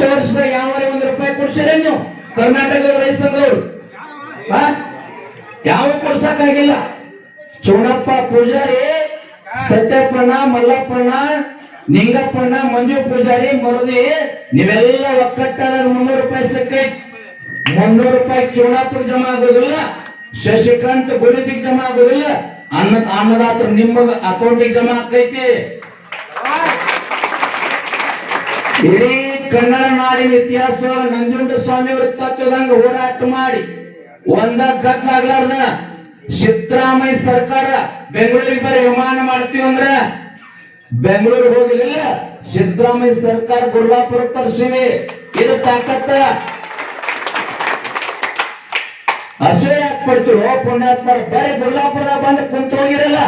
ಹತ್ತು ವರ್ಷದ ಯಾವ ಒಂದು ರೂಪಾಯಿ ಕೊಡ್ಸಿರ ನೀವು ಕರ್ನಾಟಕದ ರೈತ ಸಂಘದವರು ಯಾವ ಕೊಡ್ಸಕ್ಕಾಗಿಲ್ಲ. ಚೋಣಪ್ಪ ಪೂಜಾರಿ ಸತ್ಯಪ್ಪಣ್ಣ ಮಲ್ಲಪ್ಪಣ್ಣ ನಿಂಗಪ್ಪಣ್ಣ ಮಂಜು ಪೂಜಾರಿ ಮರದಿ ನೀವೆಲ್ಲ ಒಕ್ಕಟ್ಟಾರ ಮುನ್ನೂರು ರೂಪಾಯಿ ಸಿಕ್ಕೈತಿ ಮುನ್ನೂರು ರೂಪಾಯಿ ಚೋಳಾಪುರ ಜಮಾ ಆಗೋದಿಲ್ಲ ಶಶಿಕಾಂತ್ ಗುರುತಿಗೆ ಜಮಾ ಆಗೋದಿಲ್ಲ ಅನ್ನ ಅನ್ನದಾತ್ರ ನಿಮ್ಮ ಅಕೌಂಟಿಗೆ ಜಮಾ ಆಗ್ತೈತಿ. ಇಡೀ ಕನ್ನಡ ನಾಡಿನ ಇತಿಹಾಸದೊಳಗ ನಂಜುಂಡ ಸ್ವಾಮಿ ಅವರ ತತ್ವದಂಗ ಹೋರಾಟ ಮಾಡಿ ಒಂದ ಕತ್ಲಾಗ್ಲಾರ್ದ ಸಿದ್ದರಾಮಯ್ಯ ಸರ್ಕಾರ ಬೆಂಗಳೂರಿಗೆ ಬರೀ ವಿಮಾನ ಮಾಡ್ತೀವಿ ಅಂದ್ರ ಬೆಂಗಳೂರಿಗೆ ಹೋಗಿಲ್ಲ ಸಿದ್ದರಾಮಯ್ಯ ಸರ್ಕಾರ ಗುರುವಾಪುರ ತರ್ಸಿವಿ. ಇದು ತಾಕತ್ತ. ಅಸೂಯ ಪಡ್ತಿರೋ ಪುಣ್ಯಾತ್ಮರ, ಬರೀ ಗುರುವಾಪುರದ ಬಂದು ಕುಂತ ಹೋಗಿರಲ್ಲ.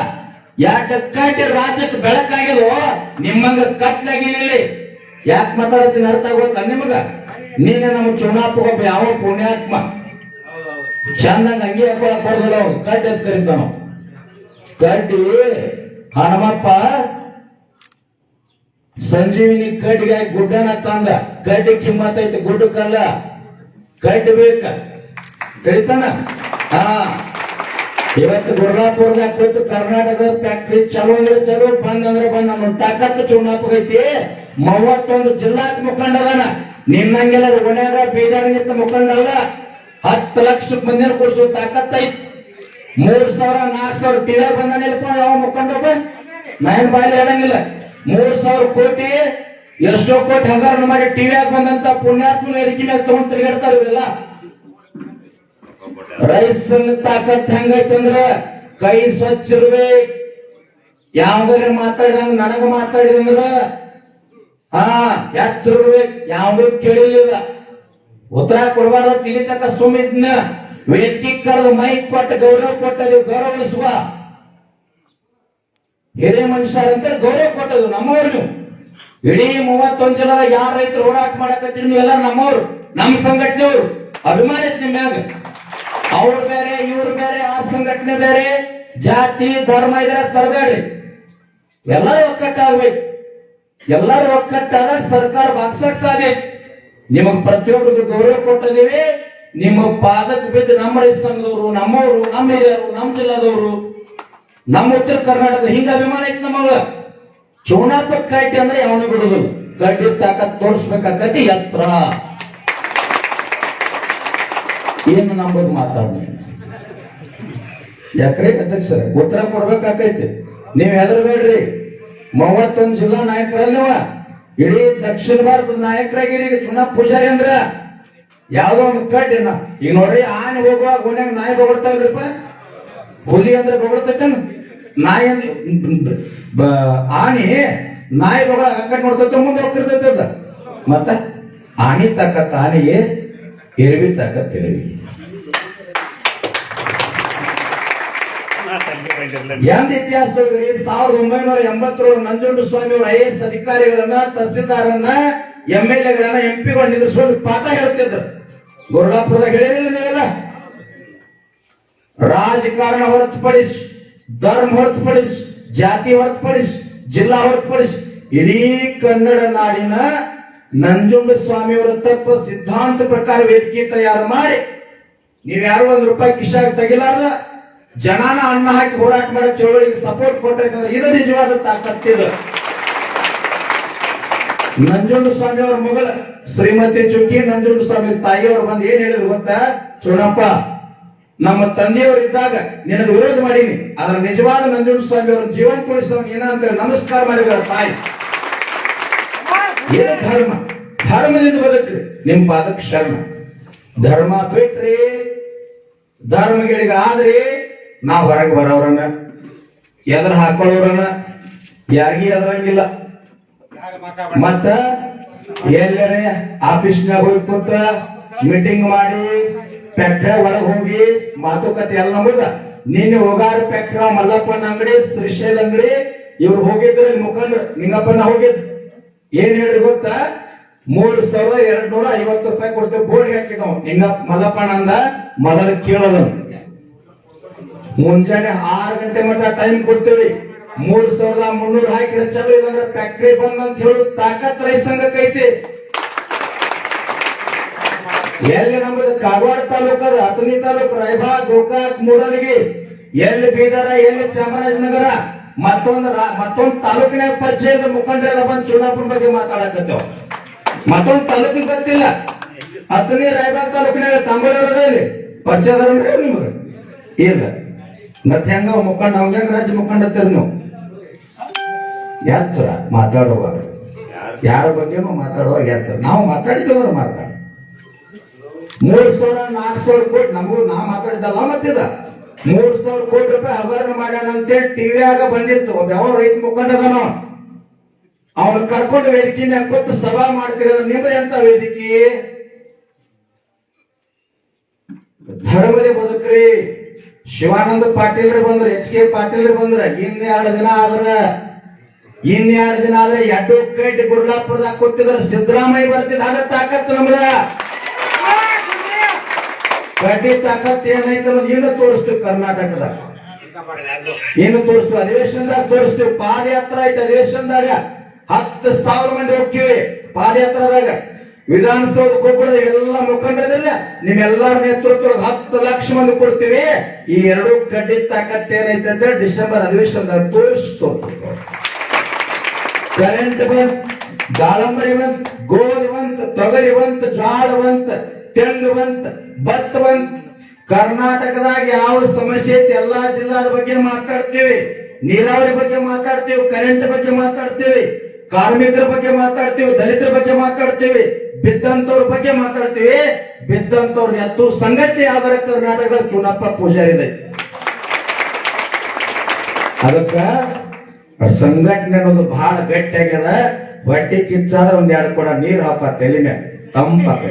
ಯಾಕೆ ಕಟ್ಟಿ ರಾಜ್ಯಕ್ಕೆ ಬೆಳಕಾಗಿದೋ ನಿಮ್ಮಂಗ ಕತ್ಲಾಗಿಲ್ಲ ಯಾಕೆ ಮಾತಾಡ್ತೀನಿ ಅರ್ಥ ಆಗೋದ ನಿಮಗ? ನೀನೆ ನಮ್ಮ ಚುನಾಪ ಯಾವ ಪುಣ್ಯಾತ್ಮ? ಚಂದಂಗ ಅಂಗಿ ಹಾಕೊಳಕ್ ಬರ್ದಲ್ಲ ಅವ್ರು. ಕಡ್ಡಿ ಅಂತ ಕಡ್ಡಿ, ಹನುಮಪ್ಪ, ಸಂಜೀವಿನಿ ಕಡ್ಡಿಗೆ ಗುಡ್ಡನ ತಂದ. ಕಡ್ಡಿ ಕಿಮ್ಮತ್ ಐತಿ ಗುಡ್ಡಕ್ಕಲ್ಲ ಕಡ್ಡಿ ಬೇಕ. ಕರಿತಾನ? ಹಾ. ಇವತ್ತು ಗುರುಗಾಪುರದಾಗ ಕೂತು ಕರ್ನಾಟಕದ ಫ್ಯಾಕ್ಟ್ರಿ ಚಲೋ ಅಂದ್ರೆ ಚಲೋ ಬಂದ್ ಅಂದ್ರೆ ಬಂದ್ ನಮ್ಮ ತಾಕತ್ತು ಚುನಾಪ ಐತಿ. ಮೂವತ್ತೊಂದು ಜಿಲ್ಲಾಕ್ ಮುಖಂಡದನ ನಿನ್ನಂಗೆಲ್ಲ ಒಣ್ಯಾಗ ಮುಖಂಡ ಮುಖಂಡಲ್ಲ ಹತ್ತು ಲಕ್ಷ ಮಂದಿನ ಕೊಡ್ಸೋ ತಾಕತ್ತೈತಿ ಮೂರ್ ಸಾವಿರ, ನಾಲ್ಕು ಸಾವಿರ ಟಿವಿ ಬಂದಾನಿಲ್ಲಪ್ಪ ಯಾವ ಮುಖಂಡೊಬ್ಬ ನಾನು ಬಾಯಲ್ಲಿ ಹೇಳಂಗಿಲ್ಲ. ಮೂರ್ ಸಾವಿರ ಕೋಟಿ, ಎಷ್ಟೋ ಕೋಟಿ ಹಗರಣ ಮಾಡಿ ಟಿವಿಯಾಗ ಬಂದಂತ ಪುಣ್ಯಾತ್ಮನ ಎರಿಕೆ ಮೇಲೆ ತಗೊಂಡ್ ತಿರುಗಾಡ್ತಾರ ಇವೆಲ್ಲ? ರೈಸನ್ ತಾಕತ್ ಹೆಂಗೈತಂದ್ರ ಕೈ ಸ್ವಚ್ಛ ಇರ್ಬೇಕು. ಯಾವ್ದಾರ ಮಾತಾಡಿದಂಗ ನನಗ ಮಾತಾಡಿದಂದ್ರ ಹಾ, ಹೆಸರು ಯಾವ್ದು ಕೇಳಿಲ್ಲ ಉತ್ತರ ಕೊಡಬಾರ್ದ, ತಿಳಿತಕ್ಕ ಸುಮಿತ್ನ ವ್ಯಕ್ತಿ ಕರೆದು ಮೈ ಕೊಟ್ಟ ಗೌರವ ಕೊಟ್ಟದು ಗೌರವಿಸುವ. ಹಿರಿಯ ಮನುಷ್ಯರಂತ ಗೌರವ ಕೊಟ್ಟದು ನಮ್ಮವ್ರು ಇಡೀ ಮೂವತ್ತೊಂದ್ ಜನ ಯಾರ ರೈತರು ಹೋರಾಟ ಮಾಡಕತ್ತೀರಿ ನೀವೆಲ್ಲ ನಮ್ಮವ್ರು, ನಮ್ಮ ಸಂಘಟನೆಯವರು. ಅಭಿಮಾನ ನಿಮ್ಮ್ಯಾಗ ನಿಮ್ ಮ್ಯಾಗ. ಅವ್ರು ಬೇರೆ, ಇವ್ರು ಬೇರೆ, ಆ ಸಂಘಟನೆ ಬೇರೆ. ಜಾತಿ, ಧರ್ಮ ಇದ್ರೆ ತರಬೇಡಿ ಎಲ್ಲ ಒಕ್ಕಟ್ಟಾಗ್ಬೇಕು ಎಲ್ಲರೂ ಒಕ್ಕಟ್ಟಾದಾಗ ಸರ್ಕಾರ ಬಾಗ್ಸಕ್ ಸಾಧ್ಯ ನಿಮಗ್ ಪ್ರತಿಯೊಬ್ಬರಿಗೂ ಗೌರವ ಕೊಟ್ಟಿದ್ದೀವಿ. ನಿಮ್ಮ ಪಾದಕ್ಕೆ ಬಿದ್ದು ನಮ್ಮ ರೈತ ಸಂಘದವರು, ನಮ್ಮವರು, ನಮ್ಮ ಹಿರಿಯರು, ನಮ್ಮ ಜಿಲ್ಲಾದವರು. ನಮ್ಮ ಉತ್ತರ ಕರ್ನಾಟಕ ಹಿಂಗ ಅಭಿಮಾನ ಐತಿ ನಮ್ಮವ ಚೌನಾಪ ಕಾಯ್ತಿ ಅಂದ್ರೆ ಯಾವನು ಬಿಡುದು ಕಡ್ಡಿ ತಾಕತ್ ತೋರಿಸ್ಬೇಕಾಕತಿ ಎತ್ತರ ಏನು ನಂಬಗ್ ಮಾತಾಡ್ ಯಾಕ್ರೆ ಅಧ್ಯಕ್ಷರ, ಉತ್ತರ ಕೊಡ್ಬೇಕಾಕೈತಿ. ನೀವ್ ಹೆದರ್ಬೇಡ್ರಿ. ಮೂವತ್ತೊಂದು ಜಿಲ್ಲಾ ನಾಯಕರಲ್ಲವ? ಇಡೀ ದಕ್ಷಿಣ ಭಾರತದ ಈಗ ಚುನಾವ್ ಪೂಜಾರಿ ಅಂದ್ರ. ಯಾವ್ದೋ ಒಂದು ಕಡ್ಡಿನ ಈಗ ನೋಡ್ರಿ, ಆನೆ ಹೋಗುವಾಗ ಗುನ್ಯಾಗ ನಾಯಿ ಬಗಡ್ತಾವ್ರಿಪ್ಪ ಹುಲಿ ಅಂದ್ರೆ ಬಗಡ್ತೈತನ್ ನಾಯಿ ಅಂದ್ರೆ ಆನೆ ನಾಯಿ ಬಗಳ ಕಟ್ ನೋಡ್ತೈತೆ ಮುಂದೆ ಹೋಗ್ತಿರ್ತೈತೆ ಅದ ಮತ್ತ ಆನೆ ತಕ್ಕ ಆನೆಗೆ ಎರವಿ ತಕ್ಕ ಎರವಿ ಎಂದ ಇತಿಹಾಸದೊಳಗೆ ಸಾವಿರದ ಒಂಬೈನೂರ ಎಂಬತ್ತೇಳು ನಂಜುಂಡ ಸ್ವಾಮಿ ಅವರ ಐ ಎಸ್ ಅಧಿಕಾರಿಗಳನ್ನ, ತಹಸೀಲ್ದಾರನ್ನ ಎಂ ಎಲ್ ಎಗಳನ್ನ ಎಂ ಪಿಗಳು ನಿಲ್ಲಿಸ್ಕೊಂಡು ಪಾಠ ಹೇಳ್ತಿದ್ರು ಗುರುಳಾಪುರದಾಗ ಹೇಳಿರಲಿಲ್ಲ ನೀವೆಲ್ಲ? ರಾಜಕಾರಣ ಹೊರತುಪಡಿಸಿ, ಧರ್ಮ ಹೊರತುಪಡಿಸಿ, ಜಾತಿ ಹೊರತುಪಡಿಸಿ, ಜಿಲ್ಲಾ ಹೊರತುಪಡಿಸಿ, ಇಡೀ ಕನ್ನಡ ನಾಡಿನ ನಂಜುಂಡ ಸ್ವಾಮಿಯವರ ತತ್ವ ಸಿದ್ಧಾಂತ ಪ್ರಕಾರ ವೇದಿಕೆ ತಯಾರು ಮಾಡಿ, ನೀವ್ಯಾರು ಒಂದ್ ರೂಪಾಯಿ ಕಿಶಾಗ ತೆಗಿಲಾರ್ದ? ಜನಾನ ಅನ್ನ ಹಾಕಿ ಹೋರಾಟ ಮಾಡೋ ಚಳುವಳಿಗೆ ಸಪೋರ್ಟ್ ಕೊಟ್ಟಂದ್ರೆ ಇದು ನಿಜವಾದ ತಾಕತ್ತಿದು ನಂಜುಂಡ ಸ್ವಾಮಿ ಅವ್ರ ಮಗಳ ಶ್ರೀಮತಿ ಚುಕ್ಕಿ ನಂಜುಂಡ ಸ್ವಾಮಿ ತಾಯಿಯವರು ಬಂದು ಏನ್ ಹೇಳಿದ್ರು ಗೊತ್ತಾ? ಚುಣಪ್ಪ, ನಮ್ಮ ತಂದೆಯವರು ಇದ್ದಾಗ ನಿನಗೆ ವಿರೋಧ ಮಾಡೀನಿ. ಆದ್ರೆ ನಿಜವಾದ ನಂಜುಂಡ ಸ್ವಾಮಿ ಅವ್ರ ಜೀವನ ತುಳಿಸಿದವ್ ಏನಂತ ನಮಸ್ಕಾರ ಮಾಡಿದ್ರ ತಾಯಿ. ಏನ ಧರ್ಮ, ಧರ್ಮದಿಂದ ಬದುಕ್ರಿ, ನಿಮ್ ಪಾದಕ್ಕೆ ಶರಣ. ಧರ್ಮ ಬಿಟ್ರಿ ಧರ್ಮಗಿಳಿಗಳಾದ್ರಿ ನಾವ್ ಹೊರಗೆ ಬರೋರನ್ನ ಎದ್ರ ಹಾಕೊಳ್ಳೋರನ್ನ ಯಾರಿಗೂ ಎದ್ರಂಗಿಲ್ಲ. ಮತ್ತ ಎಲ್ಲರೇ ಆಫೀಸ್ನಾಗ ಹೋಗಿ ಕೂತ ಮೀಟಿಂಗ್ ಮಾಡಿ ಫ್ಯಾಕ್ಟ್ರಿ ಒಳಗ್ ಹೋಗಿ ಮಾತುಕತೆ ಎಲ್ಲ ಮುಗಿದ. ನಿನ್ನೆ ಹೋಗಾರ ಫ್ಯಾಕ್ಟ್ರಿ ಮಲ್ಲಪ್ಪನ ಅಂಗಡಿ, ಶ್ರೀಶೈಲ್ ಅಂಗಡಿ, ಇವ್ರು ಹೋಗಿದ್ರೆ ಮುಖಂಡ ನಿಂಗಪ್ಪನ ಹೋಗಿದ್. ಏನ್ ಹೇಳಿ ಗೊತ್ತಾ? ಮೂರ್ ಸಾವಿರದ ಎರಡ್ ನೂರ ಐವತ್ತು ರೂಪಾಯಿ ಕೊಡ್ತೇವೆ ಬೋರ್ಡ್ ಹಾಕಿದವ್. ನಿಂಗ ಮಲ್ಲಪ್ಪನ ಅಂದ ಮೊದಲ ಕೇಳೋದು ಮುಂಜಾನೆ ಆರು ಗಂಟೆ ಮಟ್ಟ ಟೈಮ್ ಕೊಡ್ತೀವಿ. ಮೂರ್ ಸಾವಿರದ ಮುನ್ನೂರು ಹಾಕಿದ್ರೆ ಚಲೋ ಇಲ್ಲಾಂದ್ರೆ ಫ್ಯಾಕ್ಟ್ರಿ ಬಂದ್ ಅಂತ ಹೇಳು, ತಾಕತ್ ರೈತ ಸಂಘಕ್ಕೆ ಐತಿ ಎಲ್ಲಿ ನಮ್ಮದು ಕಾಗವಾಡ ತಾಲೂಕು ಅದ ಹತ್ತನೇ ತಾಲೂಕು ರಾಯಬಾಗ್ ಗೋಕಾಕ್, ಮೂಡಲಗಿ. ಎಲ್ಲಿ ಬೀದರ, ಎಲ್ಲಿ ಚಾಮರಾಜನಗರ, ಮತ್ತೊಂದು ಮತ್ತೊಂದು ತಾಲೂಕಿನ ಪರಿಚಯದ ಮುಖಂಡರೆಲ್ಲ ಬಂದು ಚುನಾಪುರ ಬಗ್ಗೆ ಮಾತಾಡಕತ್ತೇವ್. ಮತ್ತೊಂದು ತಾಲೂಕಿಗೆ ಗೊತ್ತಿಲ್ಲ. ಹತ್ತನೇ ರಾಯಬಾಗ್ ತಾಲೂಕಿನಾಗ ತಾಂಬಳೂರಲ್ಲಿ ಪರಿಚಯದ ನಿಮ್ಗೆ? ಇಲ್ಲ. ಮತ್ತೆ ಹೆಂಗ ಮುಖಂಡ? ಅವ್ ಹೆಂಗ ರಾಜ್ಯ ಮುಖಂಡ ನೀವು? ಎಚ್ಚರ ಮಾತಾಡುವಾಗ. ಯಾರ ಬಗ್ಗೆನು ಮಾತಾಡುವಾಗ ಎಚ್ಚರ ನಾವು ಮಾತಾಡಿದವರು ಮಾತಾಡ. ಮೂರ್ ಸಾವಿರ, ನಾಲ್ಕು ಸಾವಿರ ಕೋಟಿ, ನಮಗೂ ನಾ ಮಾತಾಡಿದಲ್ಲ ಮತ್ತಿದ? ಮೂರ್ ಸಾವಿರ ಕೋಟಿ ರೂಪಾಯಿ ಹಗರಣ ಮಾಡ್ಯಾನ ಅಂತೇಳಿ ಟಿವಿಯಾಗ ಬಂದಿತ್ತು. ಒಬ್ಬ ಯಾವ ರೈತ ಮುಖಂಡದನ ಅವನು. ಕರ್ಕೊಂಡು ವೇದಿಕೆ ಕೊಟ್ಟು ಸಭಾ ಮಾಡ್ತಿರೋದು ನಿಮ್ದು ಎಂತ ವೇದಿಕೆ? ಧರ್ಮದೇ ಬದುಕ್ರಿ. ಶಿವಾನಂದ ಪಾಟೀಲ್ ಬಂದ್ರು, ಎಚ್ ಕೆ ಪಾಟೀಲ್ ಬಂದ್ರ ಇನ್ನೆರಡು ದಿನ ಆದ್ರ ಇನ್ನೆರಡು ದಿನ ಆದ್ರೆ ಎಡ್ಡು ಕೈಟ್ ಗುರ್ಲಾಪುರದಾಗ ಕೊಟ್ಟಿದ್ರ, ಸಿದ್ದರಾಮಯ್ಯ ಬರ್ತಿದ್ ಅದ ತಾಕತ್ ನಮ್ದ ಕಡ್ಡಿ ತಾಕತ್ ಏನೈತೆ ಇನ್ನು ತೋರಿಸ್ತೀವಿ ಕರ್ನಾಟಕದ. ಏನು ತೋರಿಸ್ತೀವಿ, ಅಧಿವೇಶನದಾಗ ತೋರಿಸ್ತೀವಿ, ಪಾದಯಾತ್ರಾ ಐತೆ ಅಧಿವೇಶನದಾಗ ಹತ್ತು ಸಾವಿರ ಮಂದಿ ಹೋಗ್ತೀವಿ ಪಾದಯಾತ್ರದಾಗ. ವಿಧಾನಸೌಧಕ್ಕೆ ಹೋಗ್ಬಿಡೋದು ಎಲ್ಲ ಮುಖಂಡರಿಲ್ಲ ನಿಮ್ಮೆಲ್ಲರ ನೇತೃತ್ವದ ಹತ್ತು ಲಕ್ಷ ಮಂದಿ ಕೊಡ್ತೀವಿ. ಈ ಎರಡು ಕಡ್ಡಿ ತಾಕತ್ ಏನೈತೆ ಹೇಳಿ ಡಿಸೆಂಬರ್ ಅಧಿವೇಶನ ತೋರಿಸ್ತು. ಕರೆಂಟ್ ಬಂತ್ ದಾಳಂಬರಿ ಬಂತ್ ಗೋಧಿ ಬಂತ್ ತೊಗರಿ ಬಂತ್ ಜ್ವಾಳ ಬಂತ್ ತೆಂಗು ಬಂತ್ ಭತ್ತ ಬಂತ್ ಕರ್ನಾಟಕದಾಗ ಯಾವ ಸಮಸ್ಯೆ ಐತಿ ಎಲ್ಲಾ ಜಿಲ್ಲಾದ ಬಗ್ಗೆ ಮಾತಾಡ್ತೀವಿ. ನೀರಾವರಿ ಬಗ್ಗೆ ಮಾತಾಡ್ತೀವಿ, ಕರೆಂಟ್ ಬಗ್ಗೆ ಮಾತಾಡ್ತೀವಿ, ಕಾರ್ಮಿಕರ ಬಗ್ಗೆ ಮಾತಾಡ್ತೀವಿ, ದಲಿತರ ಬಗ್ಗೆ ಮಾತಾಡ್ತೀವಿ. ಬಿದ್ದಂತವ್ರ ಬಗ್ಗೆ ಮಾತಾಡ್ತೀವಿ. ಬಿದ್ದಂತವ್ರ ಎತ್ತು. ಸಂಘಟನೆ ಆದರೆ ಕರ್ನಾಟಕದ ಚುನಪ್ಪ ಪೂಜಾರಿ ಇದೆ ಅದಕ್ಕ ಸಂಘಟನೆ ಅನ್ನೋದು ಬಹಳ ಗಟ್ಟಿಯಾಗ್ಯದ. ಹೊಟ್ಟಿ ಕಿಚ್ಚಾದ್ರೆ ಒಂದ್ ಎರಡು ಕೂಡ ನೀರ್ ಹಾಕ ಎಲ್ಲಿನ ತಂಪಾಕ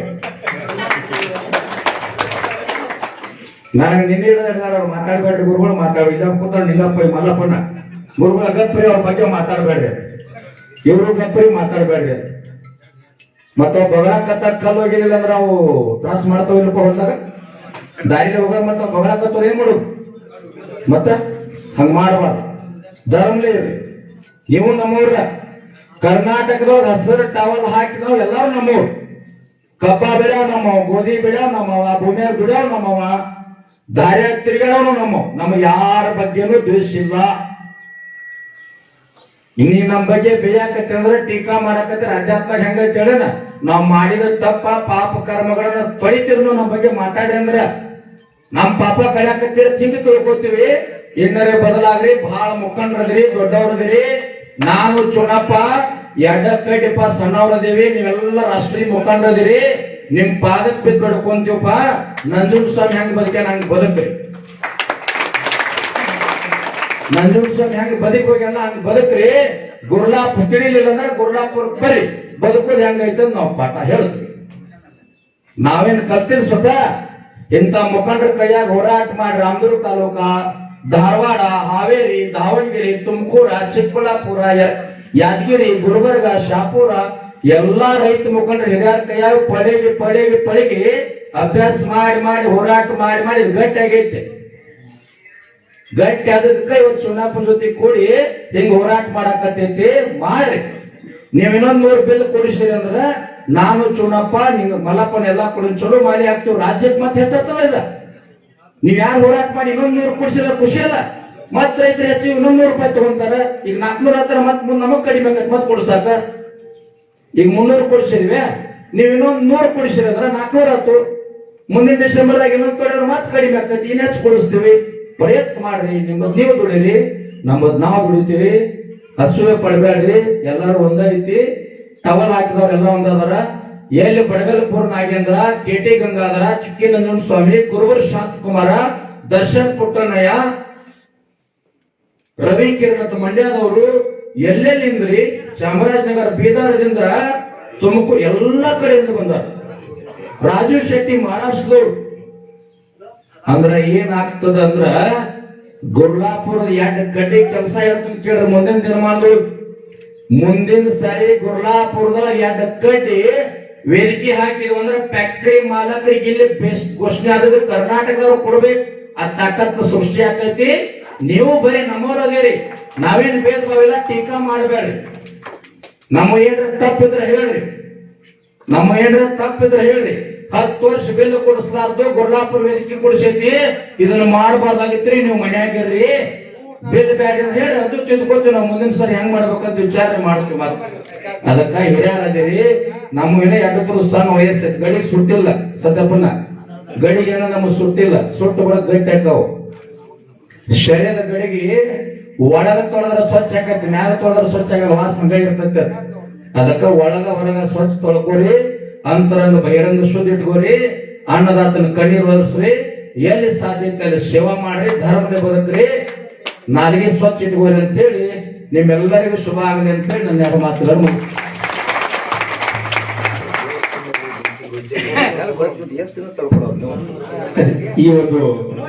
ನನಗೆ ನಿನ್ನೆ ಹಿಡಿದಾರ ಅವ್ರು ಮಾತಾಡ್ಬೇಡ್ರಿ ಗುರುಗಳು ಮಾತಾಡಿ ಇಲ್ಲ ಕೂತಾರ ನಿಲ್ಲಪ್ಪ ಮಲ್ಲಪ್ಪನ. ಗುರುಗಳ ಗಪ್ಪರಿ ಅವ್ರ ಬಗ್ಗೆ ಮಾತಾಡ್ಬೇಡ್ರಿ. ಇವ್ರು ಗಪ್ಪರಿ ಮಾತಾಡ್ಬೇಡ್ರಿ. ಮತ್ತ ಬಗಳಕತ್ತ ಕಲ್ಲು ಹೋಗಿರಲಿಲ್ಲ ಅಂದ್ರೆ ನಾವು ತ್ರಾಸ ಮಾಡ್ತಾವಿಲ್ಲಪ್ಪ ಹೊಲ್ದಾಗ? ದಾರಿಲಿ ಹೋಗ ಮತ್ತ ಬಗಳಕತ್ತವ್ರು ಏನ್ ಮಾಡುದು? ಮತ್ತ ಹಂಗ ಮಾಡಬಾರ್ದು. ಧರ್ಮಲೇ ನೀವು ನಮ್ಮವ್ರ. ಕರ್ನಾಟಕದವ್ರ ಹಸಿರು ಟವಲ್ ಹಾಕಿದವ್ ಎಲ್ಲಾರು ನಮ್ಮವ್ರು. ಕಬ್ಬ ಬೆಳ್ಯಾವ ನಮ್ಮವ, ಗೋಧಿ ಬೆಳ್ಯಾವ ನಮ್ಮವ, ಭೂಮಿಯಾಗ ದುಡ್ಯಾವ ನಮ್ಮವ. ದಾರ್ಯಾಗ ತಿರ್ಗಾಡವ್ ನಮ್ಮವ್. ನಮ್ಗೆ ಯಾರ ಬಗ್ಗೆನೂ ಇಲ್ಲ. ಇನ್ನೀ ನಮ್ ಬಗ್ಗೆ ಬೇಯಾಕತ್ತೆ ಅಂದ್ರೆ ಟೀಕಾ ಮಾಡಕತ್ತೆ ಅಧ್ಯಾತ್ಮ ಹೆಂಗ ಹೇಳನ ನಾವ್ ಮಾಡಿದ ತಪ್ಪ, ಪಾಪ ಕರ್ಮಗಳನ್ನ ತೊಳಿತಿರ್ನು ನಮ್ ಬಗ್ಗೆ ಮಾತಾಡಿ ಅಂದ್ರ ನಮ್ ಪಾಪ ಕಳ್ಯಾಕತ್ತೀರ ತಿಂದು ತಿಳ್ಕೊತೀವಿ. ಇನ್ನರೇ ಬದಲಾಗ್ರಿ ಬಹಳ ಮುಖಂಡ್ರದಿರಿ, ದೊಡ್ಡವರದಿರಿ. ನಾನು ಚುನಪ್ಪ ಎಡ್ಡ ಕಡ್ಡಿಪ್ಪ ಸಣ್ಣವ್ರದೇವಿ, ನೀವೆಲ್ಲ ರಾಷ್ಟ್ರೀಯ ಮುಖಂಡರದಿರಿ. ನಿಮ್ ಪಾದಕ್ ಬಿದ್ದು ಬಡ್ಕೊಂತೀವಪ್ಪ ನಂಜುನ್ ಸ್ವಾಮಿ ಹೆಂಗ್ ಬದುಕೆ ನಂಗೆ ಬದುಕ್ರಿ. ನಂಜುಂಡ ಸ್ವಾಮಿ ಹೆಂಗ್ ಬದುಕ್ ಹೋಗ್ಯಾನ ಹಂಗ ಬದುಕ್ರಿ. ಗುರ್ಲಾಪುರ ತಿಳಿಲಿಲ್ಲ ಅಂದ್ರೆ ಗುರ್ಲಾಪುರ ಬರಿ ಬದುಕೋದು ಹೆಂಗೈತೆ ನಾವು ಪಾಠ ಹೇಳಿದ್ವಿ. ನಾವೇನ್ ಕಲ್ತಿಲ್ ಸ್ವತಃ? ಇಂಥ ಮುಖಂಡರ ಕೈಯಾಗ ಹೋರಾಟ ಮಾಡಿ ರಾಮದುರ್ಗ ತಾಲೂಕ, ಧಾರವಾಡ, ಹಾವೇರಿ, ದಾವಣಗೆರೆ, ತುಮಕೂರ, ಚಿಕ್ಕಬಳ್ಳಾಪುರ ಯಾದಗಿರಿ, ಗುಲ್ಬರ್ಗ, ಶಾಪುರ ಎಲ್ಲಾ ರೈತ ಮುಖಂಡರು ಹಿರಿಯರ ಕೈಯಾಗ ಪಡೆಗೆ ಪಡೆಗೆ ಪಡೆಗೆ ಅಭ್ಯಾಸ ಮಾಡಿ ಮಾಡಿ, ಹೋರಾಟ ಮಾಡಿ ಮಾಡಿ ಗಟ್ಟಿ ಆಗೈತೆ. ಗಟ್ಟಿ ಅದಕ್ಕ ಇವತ್ತು ಚುನಾಪನ ಜೊತೆ ಕೂಡಿ ಹಿಂಗ್ ಹೋರಾಟ ಮಾಡಾಕತ್ತೈತಿ ಮಾಡ್ರಿ. ನೀವ್ ಇನ್ನೊಂದ್ ನೂರು ಬಿಲ್ ಕೊಡಿಸಿರಿ ಅಂದ್ರ ನಾನು ಚುನಪ್ಪ ನಿಂಗ ಮಲ್ಲಪ್ಪನ ಎಲ್ಲಾ ಕೊಡಿ ಚಲೋ ಮಾಲಿ ಹಾಕ್ತಿವ್. ರಾಜ್ಯಕ್ಕೆ ಮತ್ತೆ ಹೆಚ್ಚತ್ತಲ್ಲ ಇಲ್ಲ. ನೀವ್ ಯಾರು ಹೋರಾಟ ಮಾಡಿ ಇನ್ನೊಂದ್ ನೂರು ಕೊಡಿಸಿಲ್ಲ ಖುಷಿ ಅಲ್ಲ. ಮತ್ ರೈತರು ಹೆಚ್ಚು ಇನ್ನೊಂದ್ ನೂರು ರೂಪಾಯಿ ತಗೊಂತಾರ. ಈಗ ನಾಲ್ಕನೂರ ಹತ್ತರ ಮತ್ ಮುಂದೆ ನಮಗ್ ಕಡಿಮೆ ಆಗತ್ತೆ ಮತ್ ಕೊಡ್ಸಾಕ. ಈಗ ಮುನ್ನೂರು ಕೊಡಿಸಿದ್ವಿ. ನೀವ್ ಇನ್ನೊಂದ್ ನೂರು ಕೊಡಿಸಿರಿ ಅಂದ್ರ ನಾಲ್ಕನೂರ ಹತ್ತು ಮುಂದಿನ ಡಿಸೆಂಬರ್ದಾಗ ಇನ್ನೊಂದ್ ಕೊಡಿದ್ರೆ ಮತ್ ಕಡಿಮೆ ಆಗ್ತೈತಿ. ಇನ್ನ ಹೆಚ್ಚು ಕೊಡಿಸ್ತೀವಿ. ಪ್ರಯತ್ನ ಮಾಡ್ರಿ, ನಿಮ್ಮದ್ ನೀವು ದುಡೀರಿ, ನಮ್ಮದ್ ನಾವು ದುಡಿತೀವಿ, ಹಸುವೆ ಪಡಬೇಡ್ರಿ ಎಲ್ಲರೂ ಒಂದೈತಿ ಟವಲ್ ಹಾಕಿದವ್ರೆಲ್ಲ ಒಂದದಾರ ಎಲ್ಲಿ ಬಡಗಲಪುರ ನಾಗೇಂದ್ರ, ಕೆ ಟಿ ಗಂಗಾಧರ ಚುಕ್ಕಿ ನಂಜುಂಡ ಸ್ವಾಮಿ, ಕುರುಬರು ಶಾಂತಕುಮಾರ ದರ್ಶನ್ ಪುಟ್ಟಣ್ಣಯ್ಯ, ರವಿ ಕಿರಣತ್ ಮಂಡ್ಯದವರು, ಎಲ್ಲೆಲ್ಲಿಂದ್ರಿ? ಚಾಮರಾಜನಗರ, ಬೀದಾರದಿಂದ ತುಮಕೂರು, ಎಲ್ಲಾ ಕಡೆಯಿಂದ ಬಂದಾರ. ರಾಜು ಶೆಟ್ಟಿ, ಮಹಾರಾಷ್ಟ್ರದವ್ರು. ಅಂದ್ರ ಏನಾಗ್ತದ ಅಂದ್ರ ಗುರ್ಲಾಪುರದ ಎರಡು ಗಡ್ಡೆ ಕೆಲಸ ಹೇಳ್ತೀನಿ ಕೇಳ್ರಿ ಮುಂದಿನ ದಿನಮಾನದೊಳಗೆ. ಮುಂದಿನ ಸಾರಿ ಗುರ್ಲಾಪುರದಾಗ ಎರಡು ಕಡ್ಡಿ ವೇದಿಕೆ ಹಾಕಿದ್ವು ಅಂದ್ರೆ ಫ್ಯಾಕ್ಟರಿ ಮಾಲಕರಿಗೆ ಇಲ್ಲಿ ಬೆಸ್ಟ್ ಘೋಷಣೆ ಆದ್ರೆ ಕರ್ನಾಟಕದವ್ರು ಕೊಡ್ಬೇಕು. ಆ ತಾಕತ್ತು ಸೃಷ್ಟಿ ಆಕೈತಿ ನೀವು ಬರೀ ನಮ್ಮವ್ರು ಅದೇರಿ ನಾವೇನ್ ಭೇದ ಭಾವಿಲ್ಲ ಟೀಕಾ ಮಾಡಬೇಡ್ರಿ. ನಮ್ಮ ಏನ್ರ ತಪ್ಪಿದ್ರೆ ಹೇಳ್ರಿ. ನಮ್ಮ ಏನ್ರ ತಪ್ಪಿದ್ರೆ ಹೇಳ್ರಿ. ಹತ್ತು ವರ್ಷ ಬಿಲ್ ಕೊಡಿಸ್ಲಾರ್ದು, ಗುರ್ಲಾಪುರ ವೇದಿಕೆ ಕೊಡಿಸೈತಿ. ಇದನ್ನ ಮಾಡಬಾರ್ದಾಗಿತ್ರಿ, ನೀವು ಮನ್ಯಾಗಿರ್ರಿ ಬಿಲ್ ಬ್ಯಾಡ ಹೇಳಿ ಅದು ತಿದ್ಕೋತೀವಿ ನಾವು. ಮುಂದಿನ ಸರಿ ಹೆಂಗ್ ಮಾಡ್ಬೇಕಂತ ವಿಚಾರ ಮಾಡ್ತೀವಿ ಮತ್ತೆ ಅದಕ್ಕ ಹಿರಿಯರದಿರಿ ನಮ್ಮ ಏನೋ ಎರಡು ಸಣ್ಣ ವಯಸ್ಸು. ಗಡಿಗೆ ಸುಟ್ಟಿಲ್ಲ ಸದ್ಯಪ್ಪನ ಗಡಿಗೇನ ನಮಗ್ ಸುಟ್ಟಿಲ್ಲ. ಸುಟ್ಟು ಕೂಡ ಗಟ್ಟಿ ಹಾಕವು ಶರೀರದ ಗಡಿಗೆ ಒಳಗ ತೊಳೆದ್ರ ಸ್ವಚ್ಛ ಆಕತ್ತಿ ಮ್ಯಾಲ ತೊಳೆದ್ರ ಸ್ವಚ್ಛ ಆಗಲ್ಲ, ವಾಸನ ಗಡಿ ಇರ್ತೈತಿ. ಅದಕ್ಕ ಒಳಗ ಹೊರಗ ಸ್ವಚ್ಛ ತೊಳ್ಕೊರಿ. ಅಂತರಂಗ ಬಹಿರಂಗ ಶುದ್ಧ ಇಟ್ಕೋರಿ ಅನ್ನದಾತನ ಕಣ್ಣೀರು ಒರೆಸ್ರಿ ಎಲ್ಲಿ ಸಾಧ್ಯ ಐತೆ ಅಲ್ಲಿ ಸೇವಾ ಮಾಡ್ರಿ ಧರ್ಮದ ಬದುಕ್ರಿ ನಾಲಿಗೆ ಸ್ವಚ್ಛ ಇಟ್ಕೋರಿ ಅಂತೇಳಿ ನಿಮ್ಮೆಲ್ಲರಿಗೂ ಶುಭ ಆಗಲಿ ಅಂತೇಳಿ ನನ್ನ ಎರಡು ಮಾತುಗಳು ಈ ಒಂದು